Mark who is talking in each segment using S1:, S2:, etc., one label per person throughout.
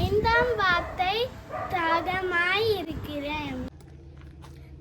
S1: ஐந்தாம் வார்த்தை தாகமாய் இருக்கிறேன்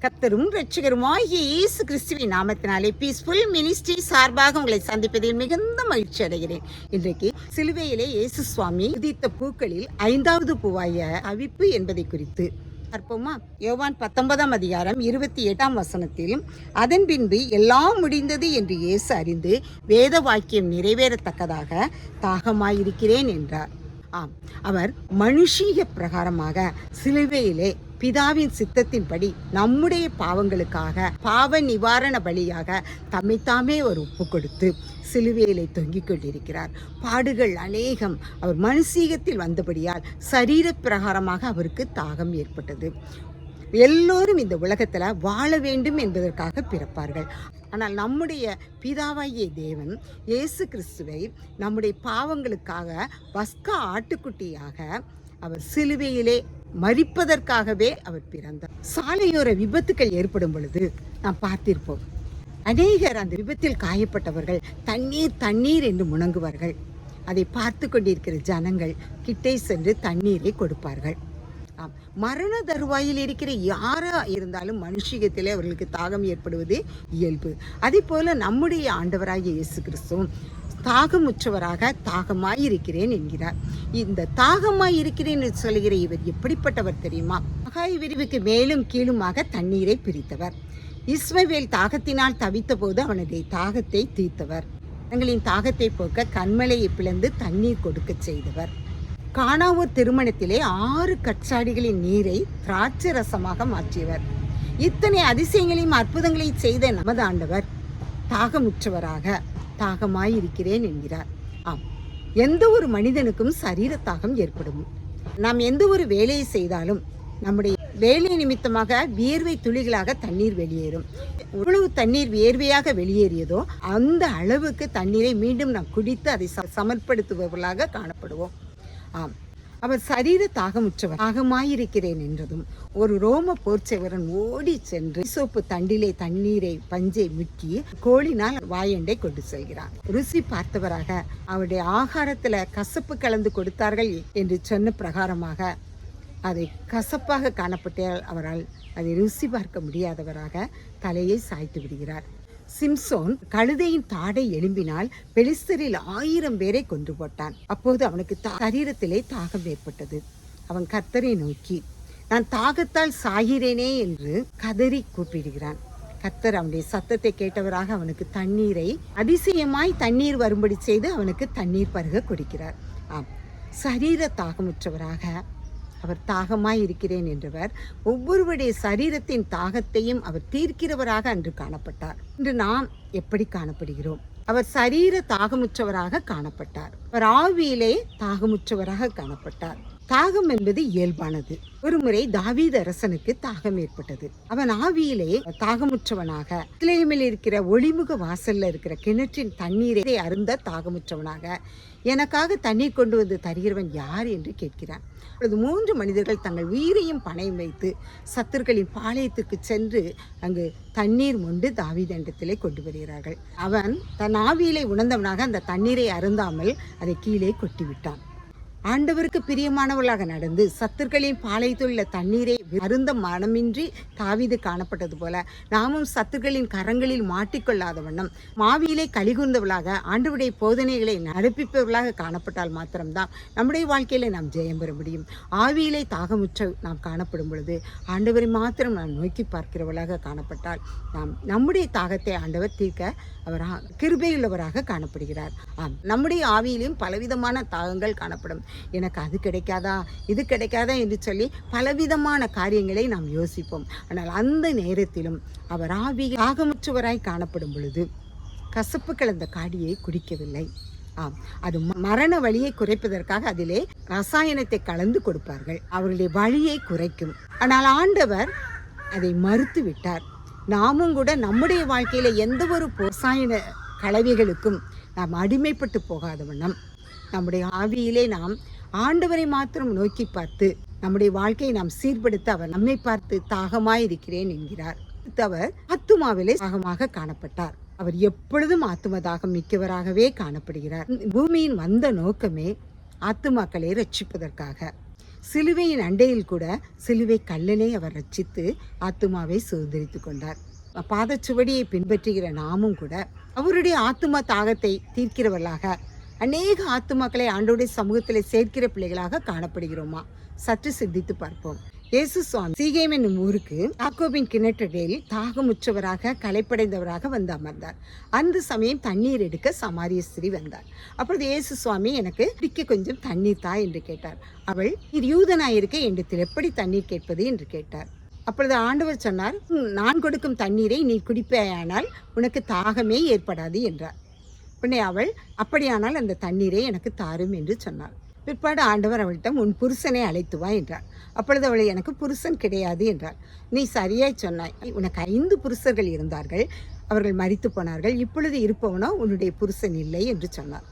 S2: கத்தரும் ரட்சகருமாகிய இயேசு கிறிஸ்துவின் நாமத்தினாலே பீஸ்ஃபுல் மினிஸ்ட்ரி சார்பாக உங்களை சந்திப்பதில் மிகுந்த மகிழ்ச்சி அடைகிறேன். இன்றைக்கு சிலுவையிலே இயேசு சுவாமி உதித்த பூக்களில் ஐந்தாவது பூவாய அவிப்பு என்பதை குறித்து பார்ப்போமா? யோவான் பத்தொன்பதாம் அதிகாரம் இருபத்தி எட்டாம் வசனத்தில் அதன் பின்பு எல்லாம் முடிந்தது என்று இயேசு அறிந்து வேத வாக்கியம் நிறைவேறத்தக்கதாக தாகமாயிருக்கிறேன் என்றார். ஆம். அவர் மனுஷீக பிரகாரமாக சிலுவையிலே பிதாவின் சித்தத்தின்படி நம்முடைய பாவங்களுக்காக பாவ நிவாரண பலியாக தம்மைத்தாமே ஒரு ஒப்பு கொடுத்து சிலுவையிலே தொங்கிக் கொண்டிருக்கிறார். பாடுகள் அநேகம் அவர் மனுஷீகத்தில் வந்தபடியால் சரீர பிரகாரமாக அவருக்கு தாகம் ஏற்பட்டது. எல்லோரும் இந்த உலகத்தில் வாழ வேண்டும் என்பதற்காக பிறப்பார்கள். ஆனால் நம்முடைய பிதாவாகிய தேவன் இயேசு கிறிஸ்துவை நம்முடைய பாவங்களுக்காக பஸ்கா ஆட்டுக்குட்டியாக அவர் சிலுவையிலே மறிப்பதற்காகவே அவர் பிறந்தார். சாலையோர விபத்துக்கள் ஏற்படும் பொழுது நாம் பார்த்திருப்போம். அநேகர் அந்த விபத்தில் காயப்பட்டவர்கள் தண்ணீர் தண்ணீர் என்று முணங்குவார்கள். அதை பார்த்து கொண்டிருக்கிற ஜனங்கள் கிட்டே சென்று தண்ணீரை கொடுப்பார்கள். மரண தருவாயில் இருக்கிற யாராக இருந்தாலும் மனுஷிகத்திலே அவர்களுக்கு தாகம் ஏற்படுவது இயல்பு. அதே போல நம்முடைய ஆண்டவராகிய இயேசு கிறிஸ்துவும் தாகமுற்றவராக தாகமாய் இருக்கிறேன் என்கிறார். இந்த தாகமாய் இருக்கிறேன் என்று சொல்கிற இவர் எப்படிப்பட்டவர் தெரியுமா? மகாய் விரிவுக்கு மேலும் கீழுமாக தண்ணீரை பிரித்தவர். இஸ்மவேல் தாகத்தினால் தவித்த போது அவனுடைய தாகத்தை தீர்த்தவர். தங்களின் தாகத்தை போக்க கண்மலையை பிளந்து தண்ணீர் கொடுக்க செய்தவர். காணாவூர் திருமணத்திலே ஆறு கச்சாடிகளின் நீரை திராட்சை ரசமாக மாற்றியவர். இத்தனை அதிசயங்களையும் அற்புதங்களையும் செய்த நமது ஆண்டவர் தாகமுற்றவராக தாகமாயிருக்கிறேன் என்கிறார். ஆம் எந்த ஒரு மனிதனுக்கும் சரீர தாகம் ஏற்படும். நாம் எந்த ஒரு வேலையை செய்தாலும் நம்முடைய வேலை நிமித்தமாக வியர்வை துளிகளாக தண்ணீர் வெளியேறும். எவ்வளவு தண்ணீர் வியர்வையாக வெளியேறியதோ அந்த அளவுக்கு தண்ணீரை மீண்டும் நாம் குடித்து அதை ச- சமர்ப்படுத்துபவர்களாக காணப்படுவோம். ஆம். அவர் சரீர தாகமுற்றவர். தாகமாயிருக்கிறேன் என்றதும் ஒரு ரோம போர்ச்சவரன் ஓடி சென்று சோப்பு தண்டிலே தண்ணீரை பஞ்சை முக்கி கோழினால் வாயண்டை கொண்டு செல்கிறார். ருசி பார்த்தவராக அவருடைய ஆகாரத்துல கசப்பு கலந்து கொடுத்தார்கள் என்று சொன்ன பிரகாரமாக அதை கசப்பாக காணப்பட்டால் அவரால் அதை ருசி பார்க்க முடியாதவராக தலையை சாய்த்து விடுகிறார். சிம்சோன் கழுதையின் தாடை எழும்பினால் பெலிஸ்தரில் ஆயிரம் பேரை கொன்று போட்டான். அப்போது அவனுக்கு தா- சரீரத்திலே தாகம் ஏற்பட்டது. அவன் கத்தரை நோக்கி நான் தாகத்தால் சாகிறேனே என்று கதறி கூப்பிடுகிறான். கத்தர் அவனுடைய சத்தத்தை கேட்டவராக அவனுக்கு தண்ணீரை அதிசயமாய் தண்ணீர் வரும்படி செய்து அவனுக்கு தண்ணீர் பருக கொடுக்கிறார். ஆம் சரீர தாகமுற்றவராக அவர் தாகமாய் இருக்கிறேன் என்றவர் ஒவ்வொருவருடைய சரீரத்தின் தாகத்தையும் அவர் தீர்க்கிறவராக அன்று காணப்பட்டார். இன்று நாம் எப்படி காணப்படுகிறோம்? அவர் சரீர தாகமுற்றவராக காணப்பட்டார். அவர் ஆவியிலே தாகமுற்றவராக காணப்பட்டார். தாகம் என்பது இயல்பானது. ஒருமுறை தாவீத அரசனுக்கு தாகம் ஏற்பட்டது. அவன் ஆவியிலே தாகமுற்றவனாக இஸ்லேமில் இருக்கிற ஒளிமுக வாசல்ல இருக்கிற கிணற்றின் தண்ணீரை அருந்த தாகமுற்றவனாக எனக்காக தண்ணீர் கொண்டு வந்து தருகிறவன் யார் என்று கேட்கிறான். அப்பொழுது மூன்று மனிதர்கள் தங்கள் உயிரையும் பணையம் வைத்து சத்துருக்களின் பாளையத்துக்கு சென்று அங்கு தண்ணீர் மொண்டு தாவீதண்டத்திலே கொண்டு வருகிறார்கள். அவன் தன் ஆவியிலே உணர்ந்தவனாக அந்த தண்ணீரை அருந்தாமல் அதை கீழே கொட்டிவிட்டான். ஆண்டவருக்கு பிரியமானவளாக நடந்து சத்துருக்களின் பாளையத்தில் உள்ள தண்ணீரை அருந்த மனமின்றி தாவிது காணப்பட்டது போல நாமும் சத்துர்களின் கரங்களில் மாட்டிக்கொள்ளாத வண்ணம் மாவியிலே கலிகுந்தவளாக ஆண்டவருடைய போதனைகளை நடப்பிப்பவர்களாக காணப்பட்டால் மாத்திரம்தான் நம்முடைய வாழ்க்கையில நாம் ஜெயம் பெற முடியும். ஆவியிலே தாகமுற்ற நாம் காணப்படும் பொழுது ஆண்டவரை மாத்திரம் நாம் நோக்கி பார்க்கிறவளாக காணப்பட்டால் நாம் நம்முடைய தாகத்தை ஆண்டவர் தீர்க்க அவர் கிருபையுள்ளவராக காணப்படுகிறார். ஆம் நம்முடைய ஆவியிலும் பலவிதமான தாகங்கள் காணப்படும். எனக்கு அது கிடைக்காதா இது கிடைக்காதா என்று சொல்லி பலவிதமான காரியங்களை நாம் யோசிப்போம். ஆனால் அந்த நேரத்திலும் அவர் ஆவி தாகமுற்றவராய் காணப்படும் பொழுது கசப்பு கலந்த காடியை குடிக்கவில்லை. ஆம் அது மரண வழியை குறைப்பதற்காக அதிலே ரசாயனத்தை கலந்து கொடுப்பார்கள். அவர்களுடைய வழியை குறைக்கும். ஆனால் ஆண்டவர் அதை மறுத்து விட்டார். நாமும் கூட நம்முடைய வாழ்க்கையில எந்த ஒரு ரசாயன கலவைகளுக்கும் நாம் அடிமைப்பட்டு போகாத வண்ணம். நம்முடைய ஆவியிலே நாம் ஆண்டவரை மாத்திரம் நோக்கி பார்த்து நம்முடைய வாழ்க்கையை நாம் சீர்படுத்த அவர் நம்மை பார்த்து தாகமாய் இருக்கிறேன் என்கிறார். அவர் அத்துமாவிலே தாகமாக காணப்பட்டார். அவர் எப்பொழுதும் ஆத்தும தாகம் மிக்கவராகவே காணப்படுகிறார். பூமியின் வந்த நோக்கமே ஆத்துமாக்களை ரட்சிப்பதற்காக சிலுவையின் அண்டையில் கூட சிலுவை கல்லனை அவர் ரட்சித்து ஆத்துமாவை சுதந்திரித்து கொண்டார். பாதச்சுவடியை பின்பற்றுகிற நாமும் கூட அவருடைய ஆத்தும தாகத்தை தீர்க்கிறவர்களாக அநேக ஆத்துமாக்களை ஆண்டோடைய சமூகத்தில் சேர்க்கிற பிள்ளைகளாக காணப்படுகிறோமா? சற்று சிந்தித்து பார்ப்போம். இயேசு சுவாமி சீகேம் என்னும் ஊருக்கு யாக்கோபின் கிணற்றடையில் தாகமுற்றவராக களைப்படைந்தவராக வந்து அமர்ந்தார். அந்த சமயம் தண்ணீர் எடுக்க சமாரிய ஸ்திரீ வந்தார். அப்பொழுது இயேசு சுவாமி எனக்கு குடிக்க கொஞ்சம் தண்ணீர் தா என்று கேட்டார். அவள் இது யூதனாயிருக்க என்னிடத்தில் எப்படி தண்ணீர் கேட்பது? என்று கேட்டார். அப்பொழுது ஆண்டவர் சொன்னார் நான் கொடுக்கும் தண்ணீரை நீ குடிப்பேயானால் உனக்கு தாகமே ஏற்படாது என்றார். உடனே அவள் அப்படியானால் அந்த தண்ணீரை எனக்கு தாரும் என்று சொன்னார் பிற்பாடு ஆண்டவர் அவளிடம் உன் புருஷனை அழைத்து வா என்றார் அப்பொழுது அவளை எனக்கு புருஷன் கிடையாது என்றார் நீ சரியாய் சொன்னாய். உனக்கு ஐந்து புருஷர்கள் இருந்தார்கள். அவர்கள் மறித்து போனார்கள். இப்பொழுது இருப்பவனோ உன்னுடைய புருஷன் இல்லை என்று சொன்னார்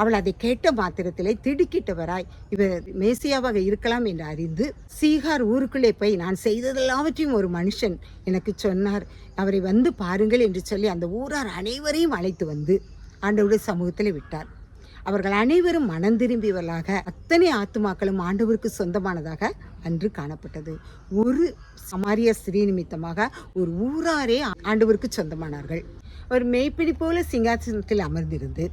S2: அவள் அதை கேட்ட மாத்திரத்திலே திடுக்கிட்டவராய் இவர் மேசியாவாக இருக்கலாம் என்று அறிந்து சீகார் ஊருக்குள்ளே போய் நான் செய்ததெல்லாவற்றையும் ஒரு மனுஷன் எனக்கு சொன்னார். அவரை வந்து பாருங்கள் என்று சொல்லி அந்த ஊரார் அனைவரையும் அழைத்து வந்து ஆண்டவருடைய சமூகத்தில் விட்டார். அவர்கள் அனைவரும் மனம் திரும்பியவர்களாக அத்தனை ஆத்துமாக்களும் ஆண்டவருக்கு சொந்தமானதாக அன்று காணப்பட்டது. ஒரு சமாரிய ஸ்ரீ நிமித்தமாக ஒரு ஊராரே ஆண்டவருக்கு சொந்தமானார்கள். ஒரு மெய்ப்பிடி போல சிங்காசனத்தில் அமர்ந்திருந்து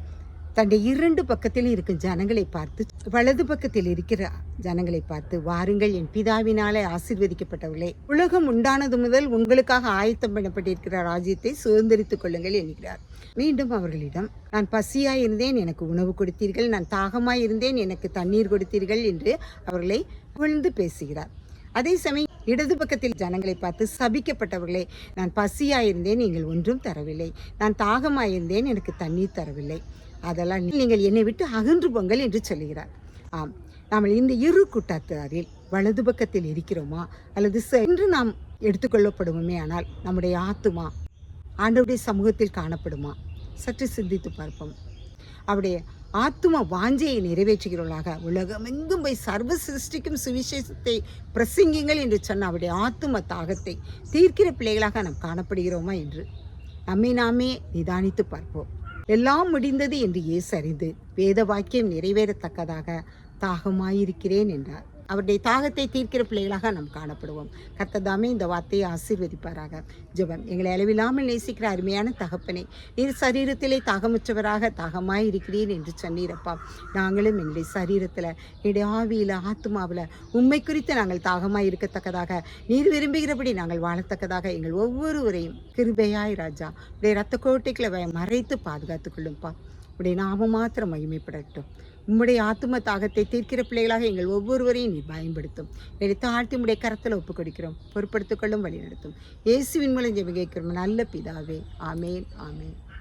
S2: தன்னை இரண்டு பக்கத்தில் இருக்கும் ஜனங்களை பார்த்து வலது பக்கத்தில் இருக்கிற ஜனங்களை பார்த்து வாருங்கள் என் பிதாவினாலே ஆசீர்வதிக்கப்பட்டவர்களே உலகம் உண்டானது முதல் உங்களுக்காக ஆயத்தம் பண்ணப்பட்டிருக்கிற ராஜ்யத்தை சுதந்திரித்துக் கொள்ளுங்கள் என்கிறார். மீண்டும் அவர்களிடம் நான் பசியாய் இருந்தேன் எனக்கு உணவு கொடுத்தீர்கள் நான் தாகமாய் இருந்தேன் எனக்கு தண்ணீர் கொடுத்தீர்கள் என்று அவர்களை புகழ்ந்து பேசுகிறார். அதே சமயம் இடது பக்கத்தில் ஜனங்களை பார்த்து சபிக்கப்பட்டவர்களே நான் பசியாயிருந்தேன் நீங்கள் ஒன்றும் தரவில்லை. நான் தாகமாயிருந்தேன் எனக்கு தண்ணீர் தரவில்லை. அதெல்லாம் நீங்கள் என்னை விட்டு அகன்று போங்கள் என்று சொல்கிறார் ஆம் நாம் இந்த இரு கூட்டத்தாரில் வலது பக்கத்தில் இருக்கிறோமா? அல்லது சென்று நாம் எடுத்துக்கொள்ளப்படுவோமே ஆனால் நம்முடைய ஆத்துமா ஆண்டவுடைய சமூகத்தில் காணப்படுமா? சற்று சிந்தித்து பார்ப்போம். அவருடைய ஆத்தும வாஞ்சையை நிறைவேற்றுகிறவர்களாக உலகமெங்கும் போய் சர்வ சிருஷ்டிக்கும் சுவிசேஷத்தை பிரசங்கிங்கள் என்று சொன்ன அவருடைய ஆத்தும தாகத்தை தீர்க்கிற பிள்ளைகளாக நாம் காணப்படுகிறோமா என்று? நம்மை நாமே நிதானித்து பார்ப்போம். எல்லாம் முடிந்தது என்று இயேசு அறிந்து வேத வாக்கியம் நிறைவேறத்தக்கதாக தாகமாயிருக்கிறேன் என்றார். அவருடைய தாகத்தை தீர்க்கிற பிள்ளைகளாக நாம் காணப்படுவோம். கத்ததாமே இந்த வார்த்தையை ஆசீர்வதிப்பாராக. ஜெபம். எங்களை அளவில்லாமல் நேசிக்கிற அருமையான தகப்பனை நீர் சரீரத்திலே தாகமற்றவராக தாகமாய் இருக்கிறீர் என்று சொன்னீரப்பா. நாங்களும் எங்களுடைய சரீரத்தில் எங்களுடைய ஆவியில் ஆத்மாவில் உண்மை குறித்து நாங்கள் தாகமாய் இருக்கத்தக்கதாக நீர் விரும்புகிறபடி நாங்கள் வாழத்தக்கதாக எங்கள் ஒவ்வொருவரையும் கிருபையாய் ராஜா உடைய ரத்த கோட்டைகளை மறைத்து பாதுகாத்துக் கொள்ளும்ப்பா உடைய நாம மாத்திரம் மகிமைப்படட்டும். உம்முடைய ஆத்தும தாகத்தை தீர்க்கிற பிள்ளைகளாக எங்கள் ஒவ்வொருவரையும் நீர் பயன்படுத்தும். எங்களை தாழ்த்தி உம்முடைய கரத்தில் ஒப்புக் கொடுக்கிறோம். பொறுப்படுத்திக் கொள்ளும் வழி நடத்தும். இயேசுவின் மூலம் ஜெபம் கேட்கிறோம். நல்ல பிதாவே. ஆமேன் ஆமேன்.